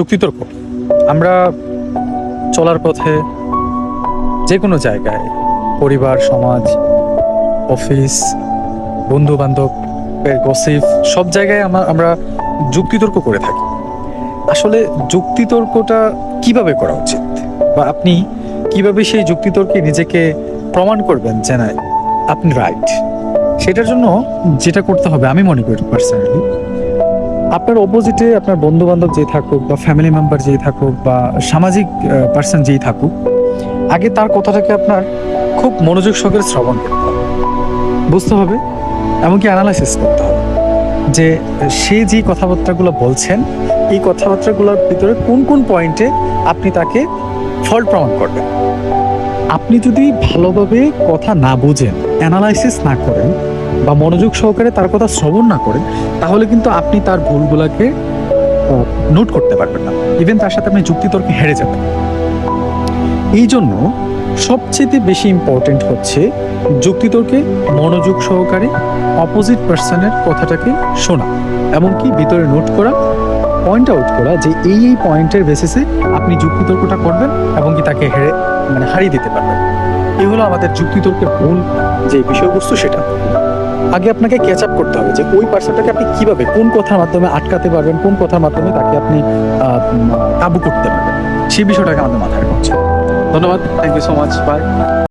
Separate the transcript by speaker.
Speaker 1: যুক্তিতর্ক। আমরা চলার পথে যে কোনো জায়গায়, পরিবার, সমাজ, অফিস বন্ধু বান্ধব গসিফ সব জায়গায় আমা- আমরা যুক্তিতর্ক করে থাকি। আসলে যুক্তিতর্কটা কীভাবে করা উচিত? বা আপনি কীভাবে সেই যুক্তিতর্কে নিজেকে প্রমাণ করবেন যে না, আপনি রাইট সেটার জন্য যেটা করতে হবে, আমি মনে করি পার্সোনালি আপনার অপোজিটে আপনার বন্ধু বান্ধব যে থাকুক বা ফ্যামিলি মেম্বার যেই থাকুক বা সামাজিক পার্সন যেই থাকুক, আগে তার কথাটাকে আপনার খুব মনোযোগ সহকারে শ্রবণ করতে হবে। বুঝতে হবে? এমনকি অ্যানালাইসিস করতে হবে। যে সে যে কথাবার্তাগুলো বলছেন, এই কথাবার্তাগুলোর ভিতরে কোন কোন পয়েন্টে আপনি তাকে ফল্ট প্রমাণ করবেন? আপনি যদি ভালোভাবে কথা না বুঝেন অ্যানালাইসিস না করেন বা মনোযোগ সহকারে তার কথা শ্রবণ না করেন, তাহলে কিন্তু আপনি তার ভুলগুলোকে নোট করতে পারবেন না। ইভেন তার সাথে আপনি যুক্তিতর্কে হেরে যাবেন। এই জন্য সবচেয়ে বেশি ইম্পর্টেন্ট হচ্ছে যুক্তিতর্কে মনোযোগ সহকারে অপোজিট পার্সনের কথাটাকে শোনা, এমনকি ভিতরে নোট করা পয়েন্ট আউট করা যে এই এই পয়েন্টের বেসিসে আপনি যুক্তিতর্কটা করবেন এবং কি তাকে হেরে মানে হারিয়ে দিতে পারবেন। এই হলো আমাদের যুক্তিতর্কের মূল যে বিষয়বস্তু সেটা। আগে আপনাকে ক্যাচ আপ করতে হবে যে ওই পার্সনটাকে আপনি কীভাবে, কোন কথার মাধ্যমে আটকাতে পারবেন, কোন কথার মাধ্যমে তাকে আপনি কাবু করতে পারবেন। সেই বিষয়টাকে আমাদের মাথায় রাখা ধন্যবাদ। Thank you so much bye